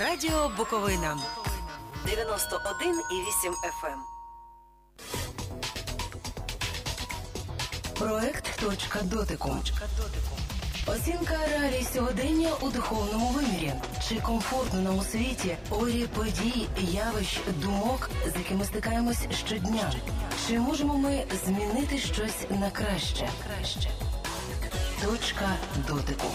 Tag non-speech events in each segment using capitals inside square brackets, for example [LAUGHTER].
Радіо Буковина. 91,8 FM. Проект Точка дотику. Оцінка реалій сьогодення у духовному вимірі. Чи комфортно нам у світі орі подій, явищ, думок, з якими стикаємось щодня? Чи можемо ми змінити щось на краще? Точка дотику.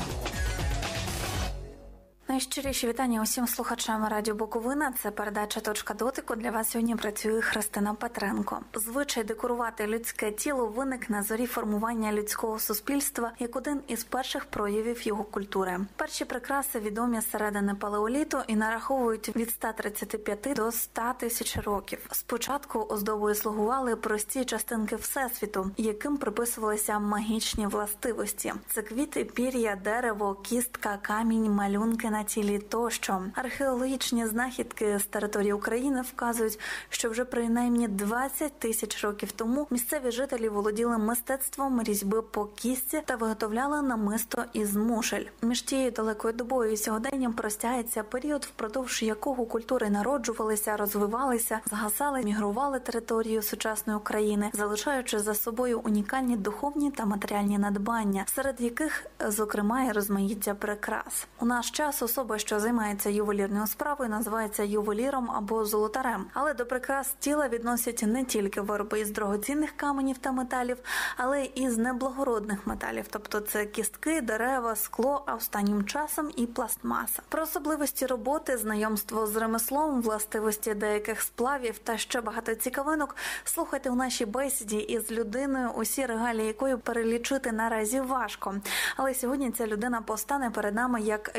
Найщиріші вітання усім слухачам Радіо Буковина. Це передача точка дотику. Для вас сьогодні працює Христина Петренко. Звичай декорувати людське тіло виник на зорі формування людського суспільства як один із перших проявів його культури. Перші прикраси відомі середини палеоліту і нараховують від 135 до 100 тисяч років. Спочатку оздобою слугували прості частинки всесвіту, яким приписувалися магічні властивості. Це квіти, пір'я, дерево, кістка, камінь, малюнки на тілі тощо. Археологічні знахідки з території України вказують, що вже принаймні 20 тисяч років тому місцеві жителі володіли мистецтвом різьби по кістці та виготовляли намисто із мушель. Між тією далекою добою і сьогоденням простягається період, впродовж якого культури народжувалися, розвивалися, згасали, мігрували територію сучасної України, залишаючи за собою унікальні духовні та матеріальні надбання, серед яких, зокрема, і розмаїття прикрас. У наш час особа, що займається ювелірною справою, називається ювеліром або золотарем. Але до прикрас тіла відносять не тільки вироби із дорогоцінних каменів та металів, але й з неблагородних металів, тобто це кістки, дерева, скло, а останнім часом і пластмаса. Про особливості роботи, знайомство з ремеслом, властивості деяких сплавів та ще багато цікавинок. Слухайте у нашій бесіді із людиною, усі регалії якої перелічити наразі важко. Але сьогодні ця людина постане перед нами як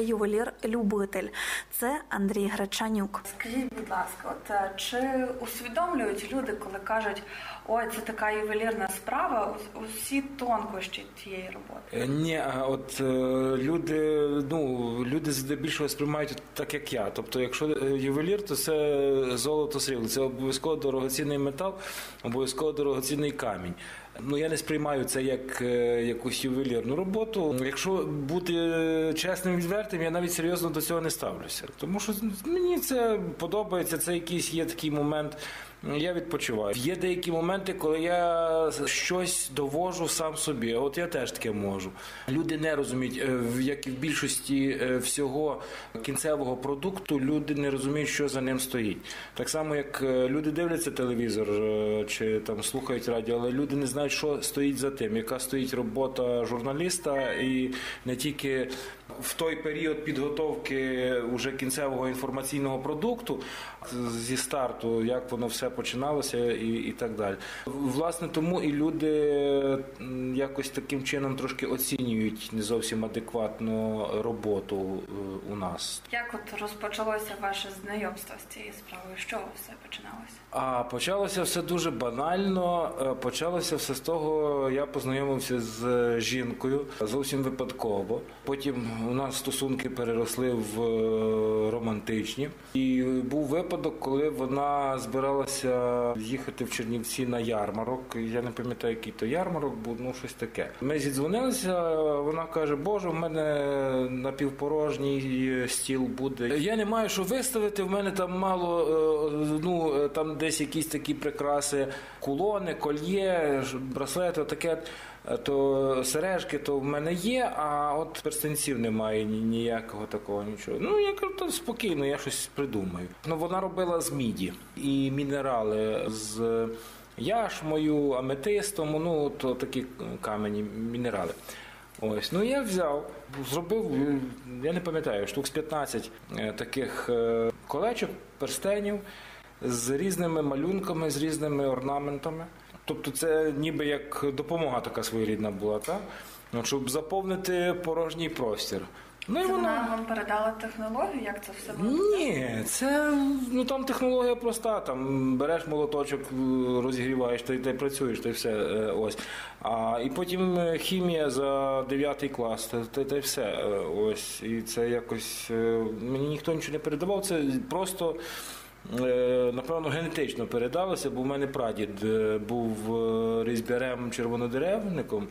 ювелір-любитель. Це Андрій Гречанюк. Скажіть, будь ласка, от е, чи усвідомлюють люди, коли кажуть, ой, це така ювелірна справа, усі тонкощі тієї роботи? Е, Ні, а от е, люди, ну люди здебільшого сприймають так, як я. Тобто, якщо ювелір, то це золото срібло, це обов'язково дорогоцінний метал, обов'язково дорогоцінний камінь. Ну я не сприймаю це як е, якусь ювелірну роботу. Якщо бути чесним чесним відвертим, я навіть серйозно до цього не ставлюся. Тому що мені це подобається. Це якийсь є такий момент. Я відпочиваю. Є деякі моменти, коли я щось довожу сам собі. От я теж таке можу. Люди не розуміють, е, як і в більшості е, всього кінцевого продукту, люди не розуміють, що за ним стоїть. Так само, як е, люди дивляться телевізор чи там слухають радіо, але люди не знають, що стоїть за тим, яка стоїть робота журналіста, і не тільки в той період підготовки уже кінцевого інформаційного продукту зі старту, як воно все починалося і, і так далі. Власне, тому і люди якось таким чином трошки оцінюють не зовсім адекватно роботу е, у нас. Як от розпочалося ваше знайомство з цією справою? Що все починалося? А почалося все дуже банально. Е, Почалося все з того, я познайомився з жінкою зовсім випадково. Потім у нас стосунки переросли в е, романтичні. І був випадок, коли вона збиралася їхати в Чернівці на ярмарок. Я не пам'ятаю, який то ярмарок був, ну щось таке. Ми зідзвонилися. Вона каже: Боже, в мене напівпорожній стіл буде. Я не маю що виставити. В мене там мало е, ну е, там десь якісь такі прикраси, кулони, кольє, браслети, таке. е, То сережки, то в мене є, а от перстенців немає ніякого такого нічого. Ну я кажу, то спокійно, я щось придумаю. Ну вона робила з міді і мінерали з яшмою, аметистом, ну то такі камені, мінерали. Ось, ну я взяв, зробив, я не пам'ятаю, штук з 15 е, таких е, колечок, перстенів з різними малюнками, з різними орнаментами. Тобто це ніби як допомога така своєрідна була, так? Ну, щоб заповнити порожній простір. Ну і Це вона. вона вам передала технологію, як це все було? Ні, це ну там технологія проста. Там береш молоточок, розігріваєш та й та й працюєш, та й все. е, Ось. А і потім е, хімія за 9 клас, та, та, та й все. е, Ось. І це якось мені ніхто нічого не передавав. Це просто. Е, Напевно, генетично передалося, бо в мене прадід е, був е, різьбярем червонодеревником,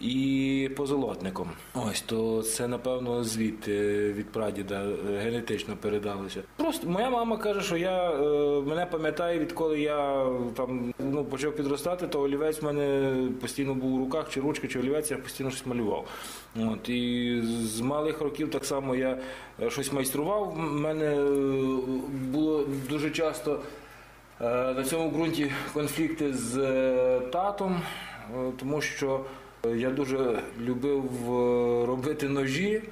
і позолотником. Ось то це напевно звідти від прадіда генетично передалося. Просто моя мама каже, що я е, мене пам'ятає, відколи я там ну почав підростати, то олівець в мене постійно був у руках, чи ручка, чи олівець, я постійно щось малював. От і з малих років так само я е, щось майстрував. У мене е, було дуже часто. На цьому ґрунті конфлікти з татом, тому що я дуже любив е, робити ножі.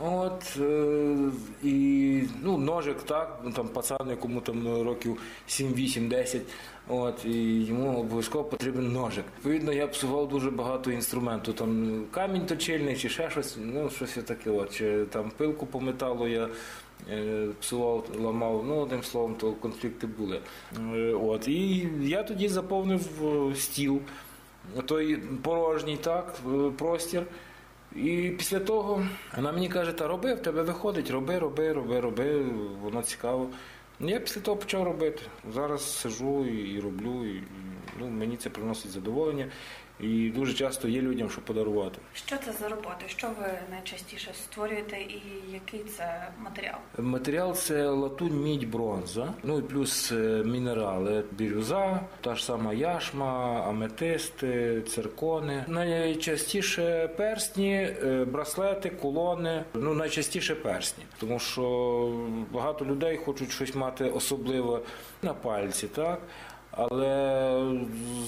От, е, і ну, ножик, так, ну, там пацан, якому там років 7, 8, 10, от, і йому обов'язково потрібен ножик. Відповідно, я псував дуже багато інструменту, там камінь точильний чи ще щось, ну щось таке, от, чи там пилку по металу я е, псував, ламав, ну одним словом, то конфлікти були. Е, От, і я тоді заповнив е, стіл, той порожній так, е, простір. І після того вона мені каже, та роби, в тебе виходить, роби, роби, роби, роби, воно цікаво. Ну, Я після того почав робити. Зараз сижу і, роблю, і, ну, мені це приносить задоволення. І дуже часто є людям, що подарувати. Що це за роботи? Що ви найчастіше створюєте і який це матеріал? Матеріал це латунь, мідь, бронза, ну і плюс е, мінерали, бірюза, та ж сама яшма, аметисти, циркони. Найчастіше персні, е, браслети, кулони. Ну найчастіше персні, тому що багато людей хочуть щось мати особливе на пальці, так. Але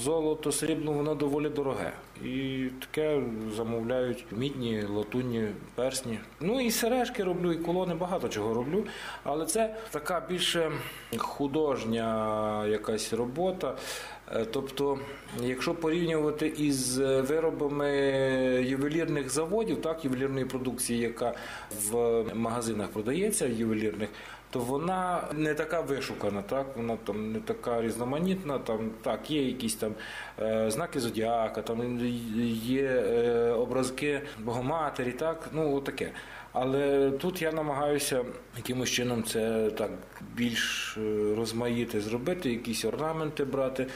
золото, срібло, воно доволі дороге. І таке замовляють мідні, латунні, персні. Ну і сережки роблю, і колони, багато чого роблю. Але це така більше художня якась робота. Е, Тобто, якщо порівнювати із виробами ювелірних заводів, так, ювелірної продукції, яка в магазинах продається, ювелірних, то вона не така вишукана, так вона там не така різноманітна. Там так є якісь там е, знаки зодіака, там є е, образки Богоматері, так ну таке. Але тут я намагаюся якимось чином це так більш е, розмаїти зробити, якісь орнаменти брати.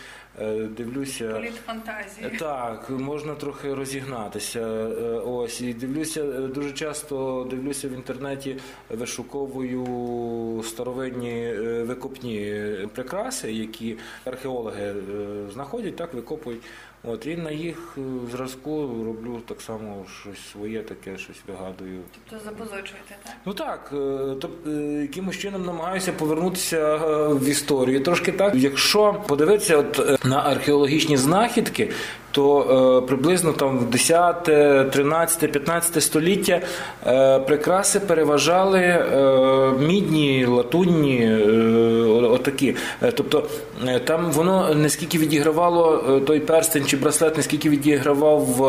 Е, Дивлюся. Політфантазії. Так, можна трохи розігнатися. Е, Ось і дивлюся е, дуже часто дивлюся в інтернеті, вишуковую старовинні викопні прикраси, які археологи знаходять, так викопують. От і на їх е, зразку роблю так само щось своє, таке щось вигадую. Тобто запозичуєте, так? Ну так, тобто якимось чином намагаюся повернутися в історію. Трошки так. Якщо подивитися от на археологічні знахідки, то е, приблизно там в 10, 13, 15 століття е, прикраси переважали е, мідні, латунні, отакі. Тобто там воно не скільки відігравало той перстень чи браслет, не скільки відігравав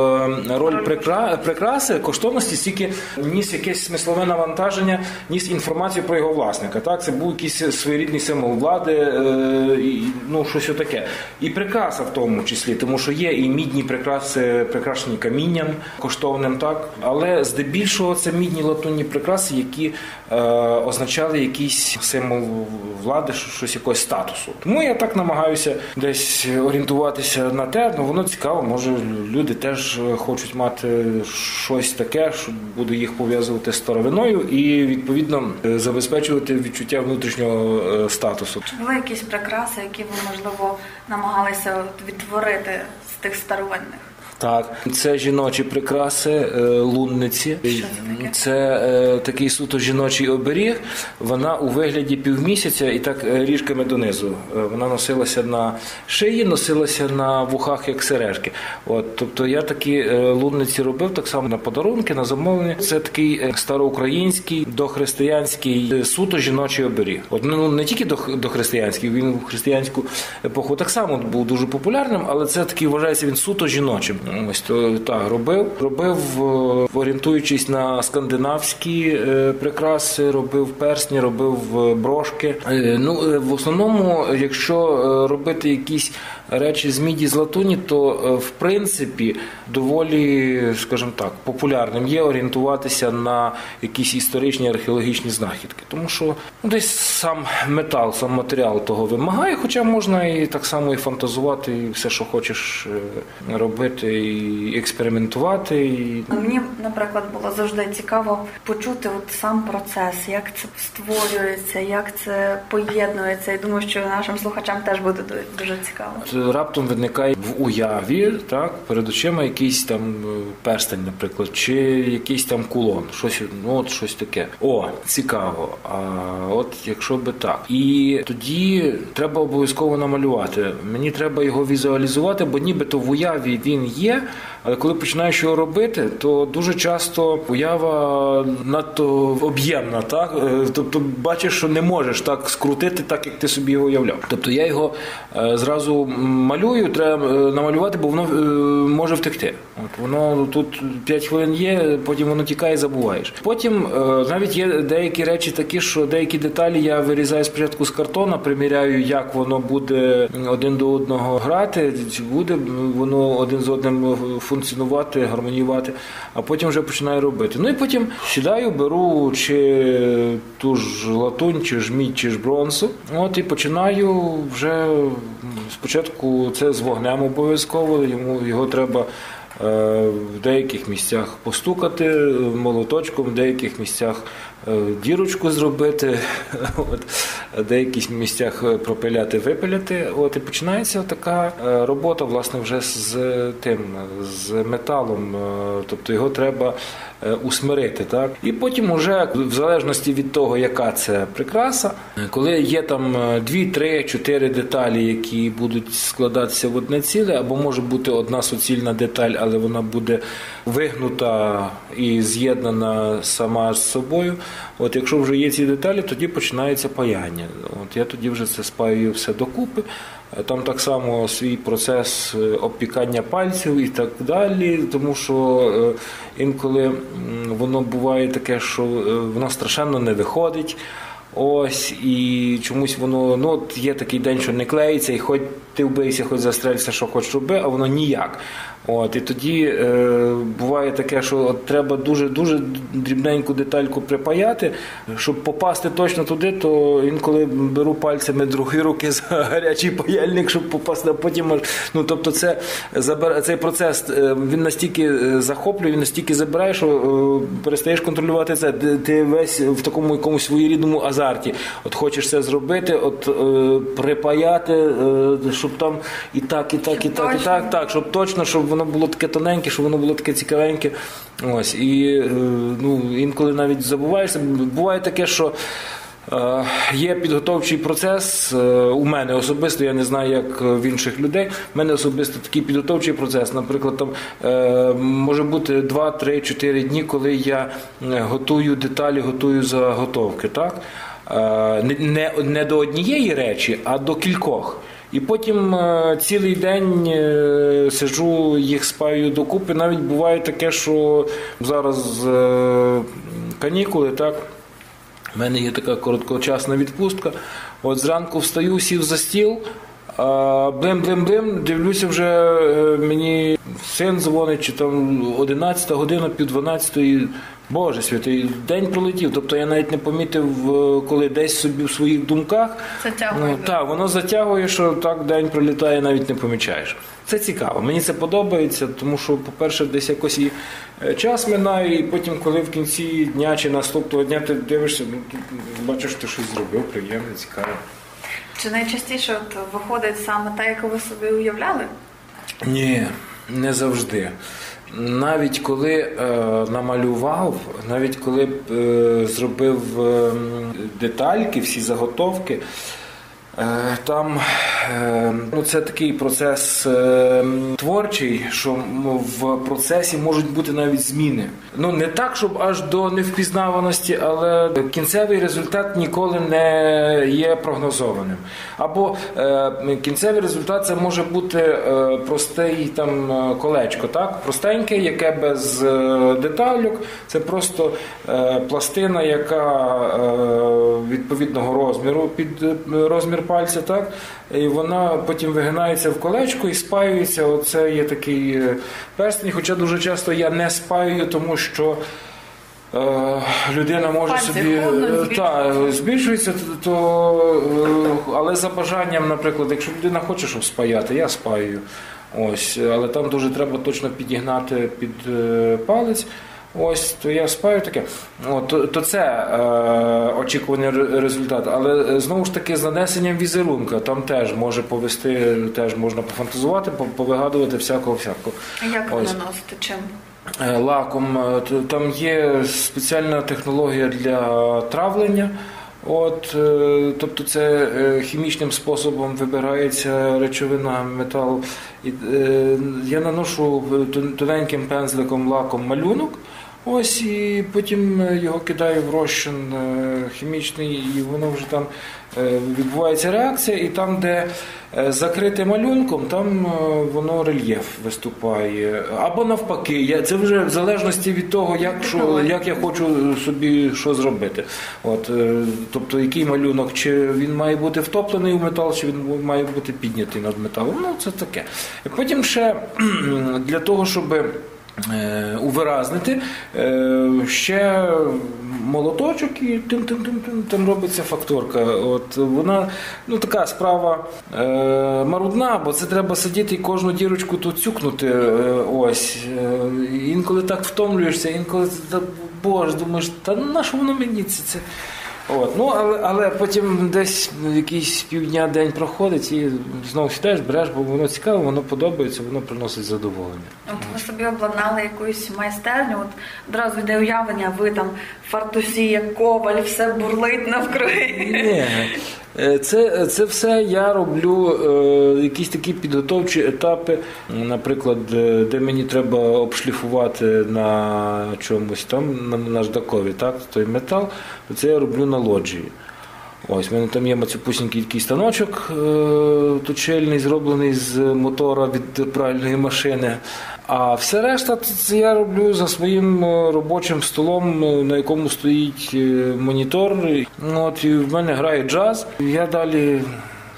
роль прикра- прикраси, коштовності, стільки ніс якесь смислове навантаження, ніс інформацію про його власника. Так, це був якийсь своєрідний символ влади, ну щось отаке. І прикраса в тому числі, тому що є і мідні прикраси, прикрашені камінням коштовним, так, але здебільшого це мідні латунні прикраси, які е, означали якийсь символ влади, щось якогось статусу. Тому я так намагаюся десь орієнтуватися на те, ну воно цікаво, може люди теж хочуть мати щось таке, що буде їх пов'язувати з старовиною і відповідно забезпечувати відчуття внутрішнього е, статусу. Були якісь прикраси, які ви, можливо, намагалися відтворити тих старовинних? Так, це жіночі прикраси, е, лунниці. Що це таке? Це е, такий суто жіночий оберіг. Вона у вигляді півмісяця і так е, ріжками донизу. Вона носилася на шиї, носилася на вухах як сережки. От, тобто я такі лунниці робив так само на подарунки, на замовлення. Це такий староукраїнський, дохристиянський, суто жіночий оберіг. От ну не тільки дох- дохристиянський, він в християнську епоху так само був дуже популярним, але це такий вважається він суто жіночим. Ось то так робив. Робив, е, орієнтуючись на скандинавські е, прикраси, робив персні, робив е, брошки. Ну в основному, якщо робити якісь речі з міді з латуні, то е, в принципі доволі, скажімо так, популярним є орієнтуватися на якісь історичні археологічні знахідки, тому що ну, десь сам метал, сам матеріал того вимагає, хоча можна і так само і фантазувати, і все, що хочеш е, робити, і експериментувати. І... Мені, наприклад, було завжди цікаво почути от сам процес, як це створюється, як це поєднується. І думаю, що нашим слухачам теж буде ду- дуже цікаво. Раптом виникає в уяві, так, перед очима якийсь там е, перстень, наприклад, чи якийсь там кулон, щось, ну от щось таке. О, цікаво. А от якщо би так. І тоді треба обов'язково намалювати. Мені треба його візуалізувати, бо нібито в уяві він є. Але коли починаєш його робити, то дуже часто уява надто об'ємна, так Е, тобто бачиш, що не можеш так скрутити, так як ти собі його уявляв. Тобто я його е, зразу малюю, треба е, намалювати, бо воно може втекти. От воно тут 5 хвилин є, потім воно тікає, забуваєш. Потім навіть є деякі речі такі, що деякі деталі я вирізаю спочатку з картона, приміряю, як воно буде один до одного грати, чи буде воно один з одним функціонувати, гармоніювати, а потім вже починаю робити. Ну і потім сідаю, беру чи ту ж латунь, чи ж мідь, чи ж бронзу. От і починаю вже спочатку це з вогнем обов'язково. Йому його треба. е, В деяких місцях постукати молоточком, в деяких місцях е, дірочку зробити, [LAUGHS] от, деяких місцях е, пропиляти, випиляти. От і починається така е, робота, власне, вже з тим, з металом. е, Тобто його треба усмирити. Так? І потім, уже, в залежності від того, яка це прикраса, е, коли є там 2, 3, 4 деталі, які будуть складатися в одне ціле, або може бути одна суцільна деталь, але вона буде вигнута і з'єднана сама з собою. От якщо вже є ці деталі, тоді починається паяння. От я тоді вже це спаюю все докупи. Там так само свій процес е, обпікання пальців і так далі, тому що е, інколи воно буває таке, що е, воно страшенно не виходить. Ось і чомусь воно ну от є такий день, що не клеїться, і хоч ти вбийся, хоч застрелься, що хоч роби, а воно ніяк. От і тоді е, буває таке, що от треба дуже дуже дрібненьку детальку припаяти, щоб попасти точно туди, то інколи беру пальцями другої руки за [LAUGHS] гарячий паяльник, щоб попасти, а потім аж ну тобто, це цей процес е, він настільки е, захоплює, він настільки забирає, що е, перестаєш контролювати це. Ти- Ти весь в такому якомусь своєрідному азарті. От хочеш це зробити, от е, припаяти, е, щоб там і так, і так, і так, і точно. так, так, щоб точно, щоб воно було таке тоненьке, щоб воно було таке цікавеньке. Ось і е, ну інколи навіть забуваєшся. Буває таке, що. Е, Є підготовчий процес е, у мене особисто, я не знаю, як в інших людей. У мене особисто такий підготовчий процес. Наприклад, там може бути 2, 3, 4 дні, коли я готую деталі, готую заготовки. Так? Не, не до однієї речі, а до кількох. І потім е, цілий день е, сиджу, їх спаю докупи. Навіть буває таке, що зараз е, канікули, так. У мене є така короткочасна відпустка. От зранку встаю, сів за стіл, блим-блим-блим, дивлюся, вже мені син дзвонить, чи там 11 година, пів 12 Боже святий, день пролетів. Тобто я навіть не помітив, е, коли десь собі в своїх думках. Затягує, Ну, так, воно затягує, що так день пролітає, навіть не помічаєш. Це цікаво. Мені це подобається, тому що, по-перше, десь якось і е, час минає, і потім, коли в кінці дня чи наступного дня ти дивишся, ну, ти бачиш, ти щось зробив, приємне, цікаве. Чи найчастіше от виходить саме те, яку ви собі уявляли? Ні, не завжди. Навіть коли е, намалював, навіть коли е, зробив е, детальки, всі заготовки, там е, ну, це такий процес е, творчий, що в процесі можуть бути навіть зміни. Ну не так, щоб аж до невпізнаваності, але кінцевий результат ніколи не є прогнозованим. Або е, кінцевий результат це може бути е, простий там е, колечко, так простеньке, яке без е, деталюк. Це просто е, пластина, яка е, відповідного розміру під е, розмір пальця, так і вона потім вигинається в колечко і спаюється. Оце є такий е, перстень. Хоча дуже часто я не спаюю, тому що. е, Людина може Пальці собі е, та, збільшується, то, але за бажанням, наприклад, якщо людина хоче, щоб спаяти, я спаюю. Ось, але там дуже треба точно підігнати під палець. Ось, то я спаю таке. От, то, то це е, очікуваний ре- результат. Але е, знову ж таки з нанесенням візерунка там теж може повести, теж можна пофантазувати, по- повигадувати всякого всякого. Як ви Ось. наносите чим? Е, лаком. е, Там є спеціальна технологія для травлення. От, тобто це хімічним способом вибирається речовина е, я наношу тоненьким пензликом лаком малюнок. Ось і потім е, його кидаю в розчин е, хімічний, і воно вже там е, відбувається реакція, і там, де закрите малюнком, там воно рельєф виступає. Або навпаки, це вже в залежності від того, як, що, як я хочу собі що зробити. От, тобто, який малюнок, чи він має бути втоплений в метал, чи він має бути піднятий над металом. Ну, це таке. Потім ще для того, щоб увиразнити, е, ще молоточок і тим тим тим тим там робиться факторка. От вона ну така справа е, марудна, бо це треба сидіти і кожну дірочку тут цюкнути. Е, ось Е, інколи так втомлюєшся, інколи боже, думаєш, та на що воно мені це? От, ну, але, але потім десь якийсь півдня день проходить і знову сідаєш, береш, бо воно цікаво, воно подобається, воно приносить задоволення. От ви собі обладнали якусь майстерню, от одразу йде уявлення, ви там фартусі, як коваль, все бурлить навкруги. Ні, це, це все я роблю е, якісь такі підготовчі етапи, наприклад, е, де мені треба обшліфувати на чомусь там, на наждакові, так, той метал, це я роблю на лоджії. Ось, в мене там є мацюпусінький такий станочок е, точильний, зроблений з мотора від пральної машини. А все решта це я роблю за своїм е, робочим столом, е, на якому стоїть монітор. От, і в мене грає джаз. Я далі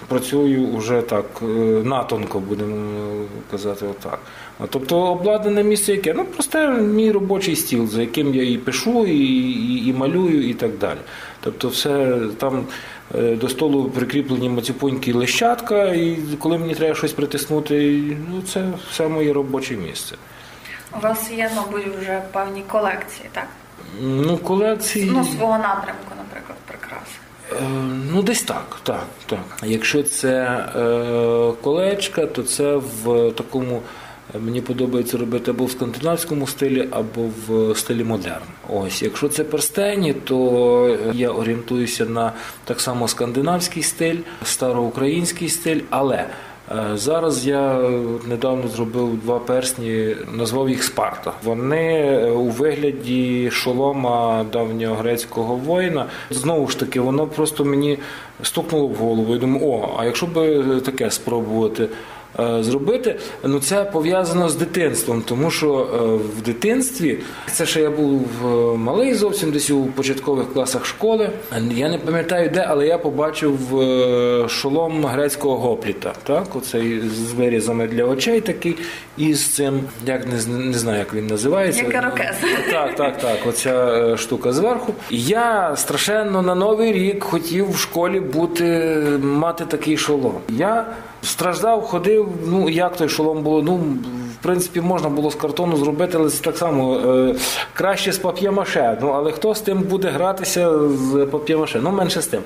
працюю вже так натонко, будемо казати отак. А, Тобто обладнане місце яке? Ну, просте мій робочий стіл, за яким я і пишу, і, і, і малюю, і так далі. Тобто, все там е, до столу прикріплені мацюпонькі лещатка, і коли мені треба щось притиснути, ну це все моє робоче місце. У вас є, мабуть, вже певні колекції, так? Ну, колекції. Ну, свого напрямку, наприклад, прикраси. Е, Ну, десь так, так, так. Якщо це е, колечка, то це в такому. Е, Мені подобається робити або в скандинавському стилі, або в стилі модерн. Ось, якщо це перстені, то я орієнтуюся на так само скандинавський стиль, староукраїнський стиль, але е, зараз я недавно зробив два персні, назвав їх Спарта. Вони е, у вигляді шолома давньогрецького воїна. Знову ж таки, воно просто мені стукнуло в голову. Я думаю, о, а якщо би таке спробувати. Е, Зробити, ну це пов'язано з дитинством, тому що е, в дитинстві це ще я був е, малий зовсім десь у початкових класах школи. Я не пам'ятаю де, але я побачив шолом грецького гопліта. Так, оцей з вирізами для очей такий, і з цим, як не, не знаю, як він називається. Як. Так, так, так. Оця штука зверху. Я страшенно на новий рік хотів в школі бути, мати такий шолом. Я страждав, ходив. Ну як той шолом було? Ну в принципі можна було з картону зробити, але так само е, краще з пап'є-маше. Ну але хто з тим буде гратися з пап'є-маше? Ну менше з тим.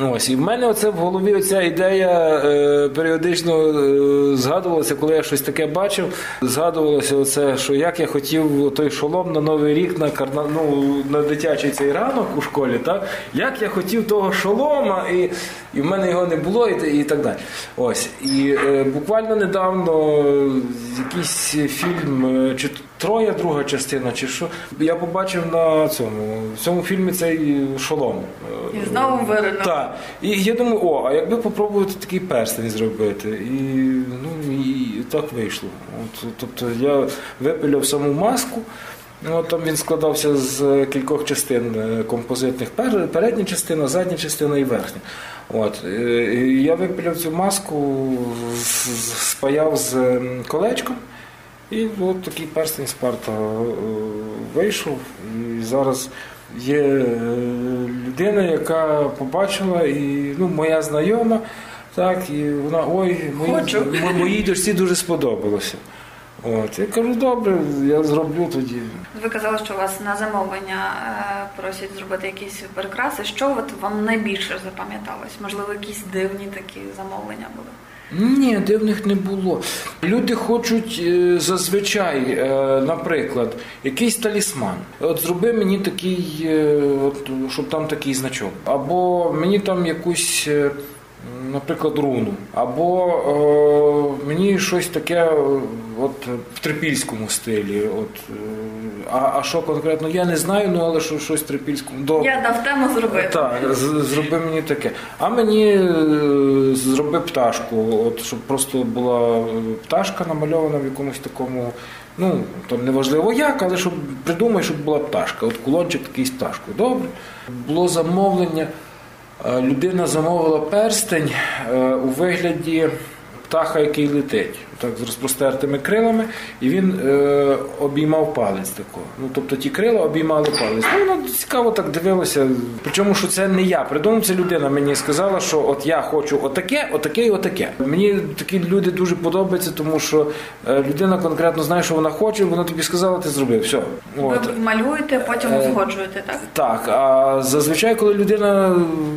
Ось, і в мене оце в голові оця ідея е, періодично е, згадувалася, коли я щось таке бачив. Згадувалося оце, що як я хотів той шолом на Новий рік на карна, ну, на дитячий цей ранок у школі, так? Як я хотів того шолома, і, і в мене його не було, і, і так далі. Ось. І е, буквально недавно е, якийсь фільм, е, чи Троя друга частина, чи що, я побачив на цьому, в цьому фільмі цей шолом. Е, І знову виринув. так. І я думаю, о, а якби попробувати такий перстень зробити. І, ну, і так вийшло. От, тобто я випиляв саму маску. Ну, там він складався з кількох частин е, композитних. Передня частина, задня частина і верхня. От. е, і Я випиляв цю маску, спаяв з колечком. І от такий перстень Спарта е, вийшов. І зараз є е, людина, яка побачила, і ну, моя знайома Так, і вона, ой, моїй, Хочу. моїй дочці дуже сподобалося. От, я кажу, добре, я зроблю тоді. Ви казали, що вас на замовлення е, просять зробити якісь прикраси. Що от вам найбільше запам'яталось? Можливо, якісь дивні такі замовлення були? Ні, дивних не було. Люди хочуть е, зазвичай, е, наприклад, якийсь талісман. От зроби мені такий, е, от, щоб там такий значок. Або мені там якусь. Наприклад, руну, або е, мені щось таке, е, от в трипільському стилі. От, е, а, а що конкретно я не знаю, ну але що щось в трипільському. До... Я дав тему зробити. Так, зроби мені таке. А мені е, зроби пташку, от щоб просто була пташка намальована в якомусь такому. Ну, там неважливо як, але щоб придумай, щоб була пташка. От кулончик такий з пташкою. Добре. Було замовлення. Е, Людина замовила перстень е, у вигляді птаха, який летить, так, з розпростертими крилами, і він е, обіймав палець такого. Ну, тобто ті крила обіймали палець. Ну, вона цікаво так дивилася. Причому, що це не я придумав, це людина мені сказала, що от я хочу отаке, отаке і отаке. Мені такі люди дуже подобаються, тому що е, людина конкретно знає, що вона хоче, вона тобі сказала, ти зробив. Все. Ви От. малюєте, потім Е, узгоджуєте, так? Так, а зазвичай, коли людина,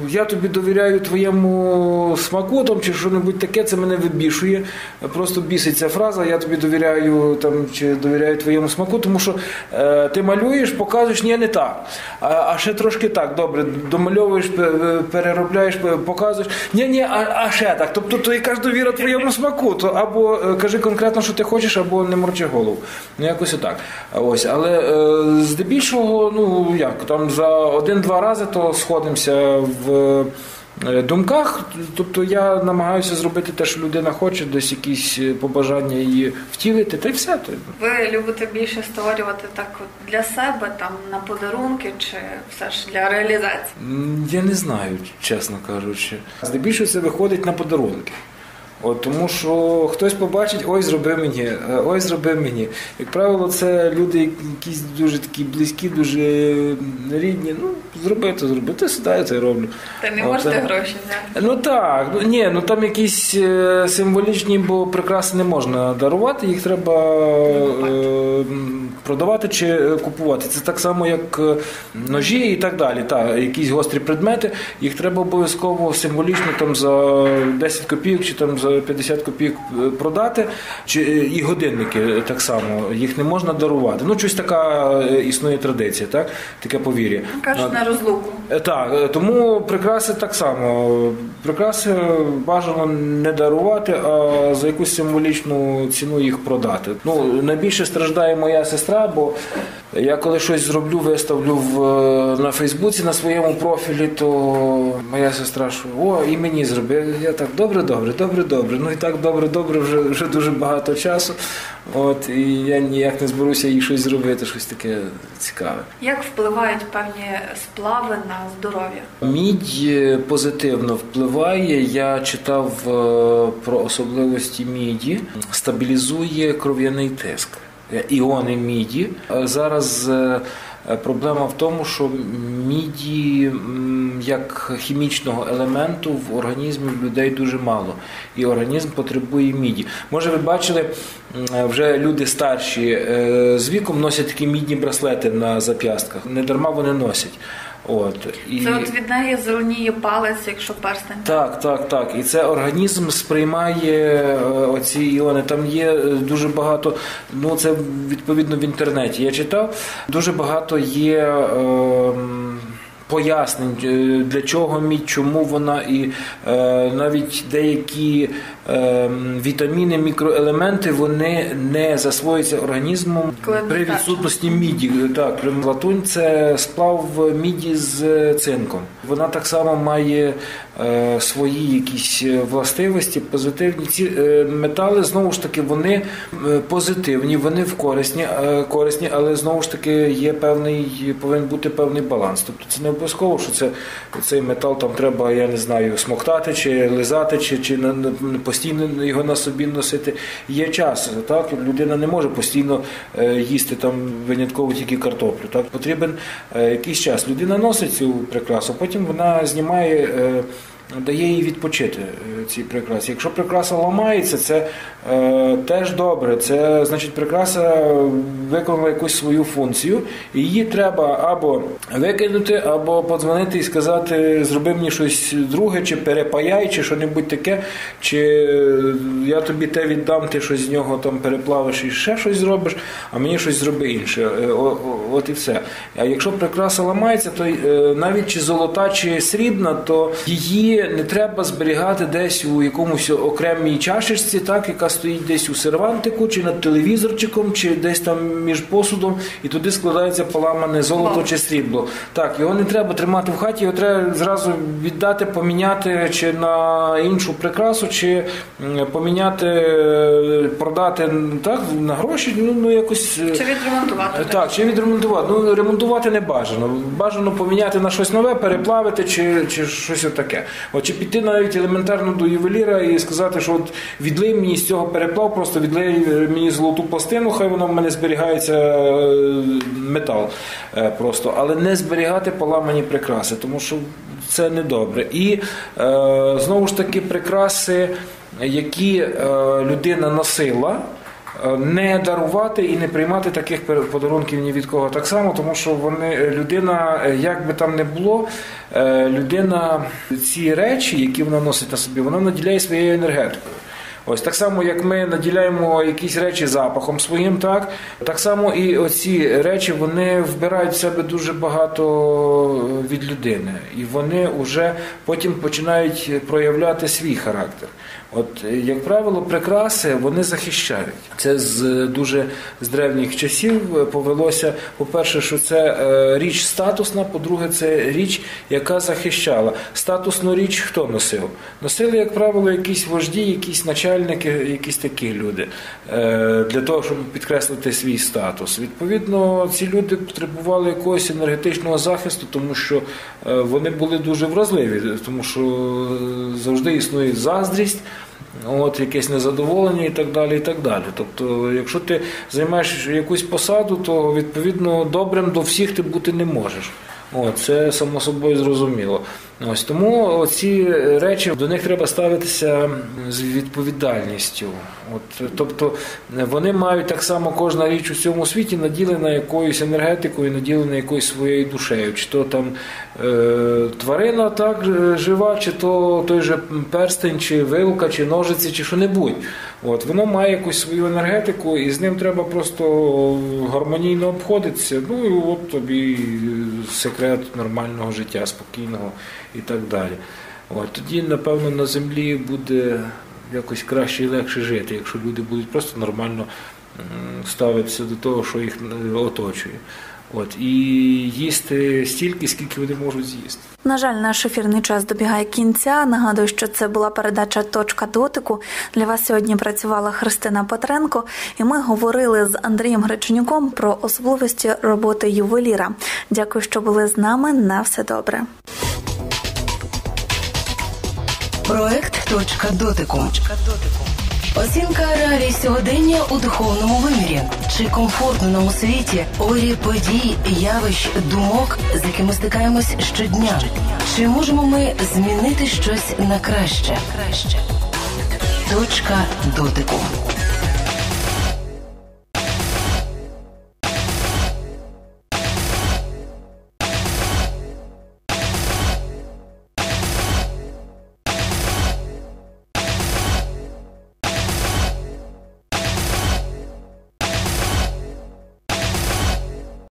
я тобі довіряю твоєму смаку там, чи що-небудь таке, це мене вибішує. Просто бісить ця фраза, я тобі довіряю там, чи довіряю твоєму смаку, тому що е, ти малюєш, показуєш, ні, не так. А, а ще трошки так, добре, домальовуєш, переробляєш, показуєш. Ні, ні, а, а ще так. Тобто то якась довіра твоєму смаку. То або е, кажи конкретно, що ти хочеш, або не морчи голову. Ну, якось отак. Ось, але е, здебільшого, ну як, там за один-два рази то сходимося в. Е, Думках, тобто я намагаюся зробити те, що людина хоче, десь якісь е, побажання її втілити, та й все. То Ви любите більше створювати так для себе, там на подарунки, чи все ж для реалізації? Я не знаю, чесно кажучи. Здебільшого це виходить на подарунки. От, тому що хтось побачить, ой, зроби мені, е, ой, зроби мені. Як правило, це люди якісь дуже такі близькі, дуже рідні. Ну, зроби то зроби. Ти сюди, я це роблю. Та не От, можете е, гроші взяти. Ну так, ну ні, ну там якісь е, символічні, бо прикраси не можна дарувати, їх треба е, продавати чи купувати. Це так само, як ножі і так далі. Та, якісь гострі предмети, їх треба обов'язково символічно там за 10 копійок чи там за 50 копійок е, продати, чи е, і годинники е, так само, їх не можна дарувати. Ну, щось така існує традиція, так? Таке повір'я. Кажуть на розлуку. Е, Так, е, тому прикраси так само. Прикраси бажано не дарувати, а за якусь символічну ціну їх продати. Ну, найбільше страждає моя сестра, бо я коли щось зроблю, виставлю в, е, на Фейсбуці на своєму профілі, то моя сестра що о, і мені зроби. Я так добре, добре, добре, добре. Ну і так добре, добре, вже, вже дуже багато часу. От, і я ніяк не зберуся їй щось зробити, щось таке цікаве. Як впливають певні сплави на здоров'я? Мідь е, позитивно впливає. Я читав е, про особливості міді, стабілізує кров'яний тиск. Е, Іони міді. Зараз проблема в тому, що міді як хімічного елементу в організмі людей дуже мало, і організм потребує міді. Може, ви бачили, вже люди старші е, з віком носять такі мідні браслети на зап'ястках. Не дарма вони носять. От і Це от від неї зеленіє палець, якщо перстень. так, так, так. І це організм сприймає е, оці іони. Там є е, дуже багато. Ну це відповідно в інтернеті. Я читав. Дуже багато є. ем, Пояснень, е, для чого мідь, чому вона, і е, навіть деякі е, вітаміни, мікроелементи вони не засвоюються організмом при відсутності міді. Так, латунь це сплав міді з цинком. Вона так само має свої якісь властивості, позитивні. Ці е, метали знову ж таки вони е, позитивні, вони в корисні, е, корисні, але знову ж таки є певний, повинен бути певний баланс. Тобто це не обов'язково, що це цей метал там треба, я не знаю, смоктати чи лизати, чи, чи постійно його на собі носити. Є час, так людина не може постійно е, їсти там винятково тільки картоплю. Так потрібен е, якийсь час. Людина носить цю прикрасу, потім вона знімає. Дає їй відпочити е, цій прикрасі. Якщо прикраса ламається, це е, теж добре. Це значить прикраса виконала якусь свою функцію, і її треба або викинути, або подзвонити і сказати, зроби мені щось друге, чи перепаяй, чи що-небудь таке, чи е, я тобі те віддам, ти щось з нього там переплавиш і ще щось зробиш, а мені щось зроби інше. Е, От і все. А якщо прикраса ламається, то навіть чи золота, чи срібна, то її не треба зберігати десь у якомусь окремій чашечці, так, яка стоїть десь у сервантику, чи над телевізорчиком, чи десь там між посудом, і туди складається поламане золото чи срібло. Так, його не треба тримати в хаті, його треба зразу віддати, поміняти чи на іншу прикрасу, чи поміняти, е, продати так, на гроші, ну, ну якось. е, Чи відремонтувати? так, чи відремонтувати. Ну, ремонтувати не бажано. Бажано поміняти на щось нове, переплавити чи, чи щось таке. От, чи піти навіть елементарно до ювеліра і сказати, що от відлий мені з цього переплав, просто відлий мені золоту пластину, хай воно в мене зберігається е, метал е, просто, але не зберігати поламані прикраси, тому що це недобре. І е, знову ж таки прикраси, які людина носила. Е, Не дарувати і не приймати таких подарунків ні від кого так само, тому що вони е, людина, е, як би там не було, людина ці речі, які вона носить на собі, вона наділяє своєю енергетикою. Ось так само, як ми наділяємо якісь речі запахом своїм, так так само і оці речі вони вбирають в себе дуже багато від людини, і вони вже потім починають проявляти свій характер. От, е, як правило, прикраси вони захищають. Це з е, дуже з древніх часів е, повелося. По-перше, що це річ статусна, по-друге, це річ, яка захищала. Статусну річ хто носив? Носили, як правило, якісь вожді, якісь начальники, якісь такі люди для того, щоб підкреслити свій статус. Відповідно, ці люди потребували якогось енергетичного захисту, тому що вони були дуже вразливі, тому що завжди існує заздрість. От якесь незадоволення і так далі. і так далі. Тобто, якщо ти займаєш якусь посаду, то відповідно добрим до всіх ти бути не можеш. Це само собою зрозуміло. Ось тому ці речі до них треба ставитися з відповідальністю. От, тобто вони мають так само кожна річ у цьому світі наділена якоюсь енергетикою, наділена якоюсь своєю душею. Чи то там е, тварина так е, жива, чи то той же перстень, чи вилка, чи ножиці, чи що-небудь. От, воно має якусь свою енергетику, і з ним треба просто гармонійно обходитися. Ну і от тобі секрет нормального життя, спокійного і так далі. От, тоді, напевно, на землі буде якось краще і легше жити, якщо люди будуть просто нормально ставитися до того, що їх е, оточує. От, і їсти стільки, скільки вони можуть з'їсти. На жаль, наш ефірний час добігає кінця. Нагадую, що це була передача Точка дотику. Для вас сьогодні працювала Христина Петренко, і ми говорили з Андрієм Греченюком про особливості роботи ювеліра. Дякую, що були з нами. На все добре. Проект Точка дотику. Оцінка реалій сьогодення у духовному вимірі. Чи комфортно нам у світі орі подій, явищ, думок, з якими стикаємось щодня? Чи можемо ми змінити щось на краще? Точка дотику.